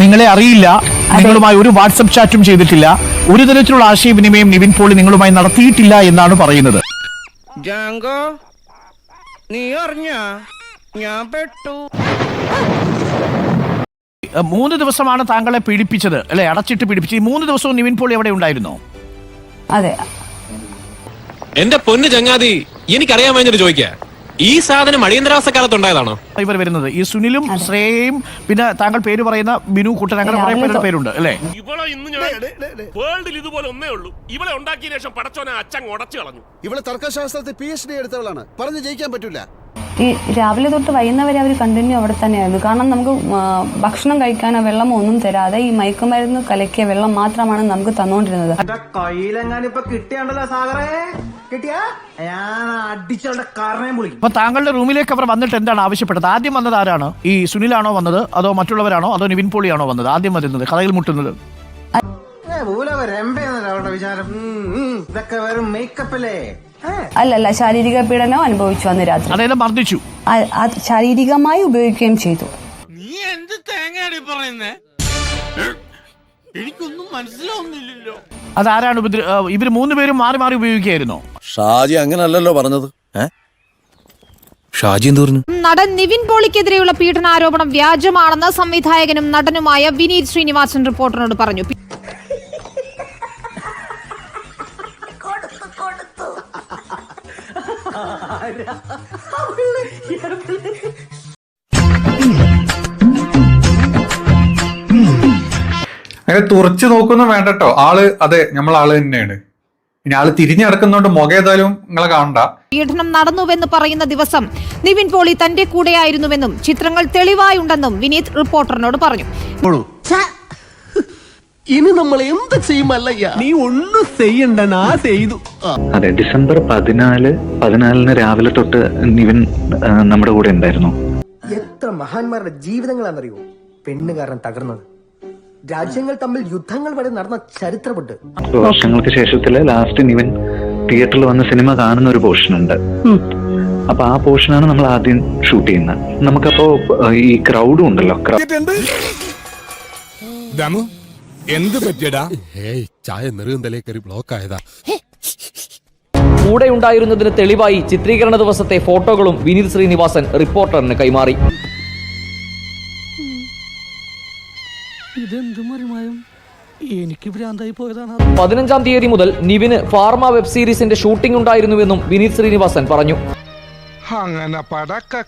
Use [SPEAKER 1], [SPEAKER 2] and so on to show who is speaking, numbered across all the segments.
[SPEAKER 1] നിങ്ങളെ അറിയില്ല നിങ്ങളുമായി ഒരു വാട്സപ്പ് ചാറ്റും ചെയ്തിട്ടില്ല ഒരു തരത്തിലുള്ള ആശയവിനിമയം നിവിൻ പോളി നിങ്ങളുമായി നടത്തിയിട്ടില്ല എന്നാണ് പറയുന്നത്.
[SPEAKER 2] ജാങ്കോ നീ അറിഞ്ഞ? ഞാൻ പെട്ടു.
[SPEAKER 1] മൂന്ന് ദിവസമാണ് താങ്കളെ പീഡിപ്പിച്ചത് അല്ലെ? അടച്ചിട്ട് പീഡിപ്പിച്ചത് ഈ മൂന്ന് ദിവസവും നിവിൻ പോളി എവിടെ ഉണ്ടായിരുന്നോ?
[SPEAKER 3] അതെ.
[SPEAKER 4] എന്റെ പൊന്ന് ചങ്ങാതി എനിക്കറിയാൻ വേണ്ടി ചോദിക്കാ. ഈ സാധനം അടിയന്തരാവസ്ഥ കാലത്ത് ഉണ്ടായതാണോ
[SPEAKER 1] ഇവർ വരുന്നത്. ഈ സുനിലും ശ്രേയയും പിന്നെ താങ്കൾ പേര് പറയുന്ന ബിനു കുട്ടൻ അങ്ങനെ കുറെ പേരുടെ പേരുണ്ട് അല്ലേ?
[SPEAKER 5] ഇവളെ ഇന്ന് ഞാൻ വേൾഡിൽ ഇതുപോലെ ഒന്നേ ഉള്ളൂ. ഇവളെ ഉണ്ടാക്കിയ ശേഷം പടച്ചോനെ അച്ഛൻ ഉടച്ചു കളഞ്ഞു.
[SPEAKER 6] ഇവളെ തർക്കശാസ്ത്രത്തിൽ പി എച്ച് ഡി എടുത്തവളാണ്. പറഞ്ഞു ജയിക്കാൻ പറ്റൂല.
[SPEAKER 3] ഈ രാവിലെ തൊട്ട് വൈകുന്നവരെ വരെ അവർ കണ്ടിന്യൂ അവിടെ തന്നെയായിരുന്നു. കാരണം നമുക്ക് ഭക്ഷണം കഴിക്കാനോ വെള്ളമോ ഒന്നും തരാതെ ഈ മയക്കുമരുന്ന് കലക്കിയ വെള്ളം മാത്രമാണ് നമുക്ക് തന്നുകൊണ്ടിരുന്നത്
[SPEAKER 1] അപ്പൊ താങ്കളുടെ റൂമിലേക്ക് അവർ വന്നിട്ട് എന്താണ് ആവശ്യപ്പെട്ടത്? ആദ്യം വന്നത് ആരാണ്? ഈ സുനിലാണോ വന്നത്? അതോ മറ്റുള്ളവരാണോ? അതോ നിവിൻ പോളിയാണോ വന്നത്? ആദ്യം വരുന്നത് കഥയിൽ മുട്ടുന്നത്.
[SPEAKER 7] വിചാരം? ഇതൊക്കെ വെറും മേക്കപ്പ് അല്ലേ? ഏ?
[SPEAKER 3] അല്ലല്ല ശാരീരിക പീഡനം അനുഭവിച്ചു അന്ന് രാത്രി.
[SPEAKER 1] അതായത് മർദ്ദിച്ചു
[SPEAKER 3] ആ- ശാരീരികമായി ഉപയോഗിക്കുകയും ചെയ്തു.
[SPEAKER 5] നീ എന്ത് തേങ്ങയാണ് പറയുന്നേ? എനിക്കൊന്നും മനസ്സിലാവുന്നില്ലല്ലോ.
[SPEAKER 1] അതാരാണ് ഇവർ ഏഹ് ഇവർ മൂന്ന് പേരും മാറി മാറി ഉപയോഗിക്കുകയായിരുന്നോ?
[SPEAKER 8] ഷാജി അങ്ങനല്ലല്ലോ പറഞ്ഞത്. ഷാജി
[SPEAKER 9] നടൻ നിവിൻ പോളിക്കെതിരെയുള്ള പീഡനാരോപണം വ്യാജമാണെന്ന് സംവിധായകനും നടനുമായ വിനീത് ശ്രീനിവാസൻ റിപ്പോർട്ടറിനോട് പറഞ്ഞു.
[SPEAKER 10] അങ്ങനെ തുറച്ചു നോക്കൊന്നും വേണ്ട കേട്ടോ ആൾ അതെ നമ്മൾ ആൾ തന്നെയാണ്. ഇനി ആൾ തിരിഞ്ഞു നടക്കുന്നോണ്ട് മുഖം ഏതായാലും നിങ്ങളെ കാണണ്ട.
[SPEAKER 9] പീഡനം നടന്നുവെന്ന് പറയുന്ന ദിവസം നിവിൻ പോളി തന്റെ കൂടെയായിരുന്നുവെന്നും ചിത്രങ്ങൾ തെളിവായുണ്ടെന്നും വിനീത് റിപ്പോർട്ടറിനോട് പറഞ്ഞു.
[SPEAKER 2] ഇനി നമ്മൾ എന്ത് ചെയ്യുമല്ലയ്യ? നീ ഒന്നും ചെയ്യണ്ട നാ ചെയ്തു.
[SPEAKER 11] അതെ ഡിസംബർ പതിനാല് പതിനാലിന് രാവിലെ തൊട്ട് നിവിൻ നമ്മുടെ കൂടെ ഉണ്ടായിരുന്നു.
[SPEAKER 7] എത്ര മഹാന്മാരുടെ ജീവിതങ്ങളാണെന്നറിയോ? പെണ്ണ് കാരണം തകർന്നത്. രാജ്യങ്ങൾ തമ്മിൽ യുദ്ധങ്ങൾ വരെ നടന്ന ചരിത്രമുണ്ട്.
[SPEAKER 11] വർഷങ്ങൾക്ക് ശേഷത്തിൽ ലാസ്റ്റ് നിവിൻ തിയേറ്ററിൽ വന്ന സിനിമ കാണുന്ന ഒരു പോർഷൻ ഉണ്ട് അപ്പൊ ആ പോർഷനാണ് നമ്മൾ ആദ്യം ഷൂട്ട് ചെയ്യുന്നത്. നമുക്കപ്പോ ഈ ക്രൗഡും ഉണ്ടല്ലോ.
[SPEAKER 5] എന്ത് പറ്റിയടാ? ഏയ് ചായ നെറുകന്തലേ കയറി ബ്ലോക്ക് ആയതാ.
[SPEAKER 12] കൂടെ ഉണ്ടായിരുന്നതിന് തെളിവായി ചിത്രീകരണ ദിവസത്തെ ഫോട്ടോകളും വിനീത് ശ്രീനിവാസൻ റിപ്പോർട്ടറിന് കൈമാറി. പതിനഞ്ചാം തീയതി മുതൽ നിവിന് ഫാർമ വെബ് സീരീസിന്റെ ഷൂട്ടിംഗ് ഉണ്ടായിരുന്നുവെന്നും വിനീത് ശ്രീനിവാസൻ പറഞ്ഞു.
[SPEAKER 5] അങ്ങനെ പടക്ക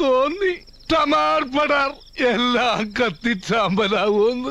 [SPEAKER 5] തോന്നി. എല്ലാം കത്തിച്ചാമ്പലാവൂന്ന്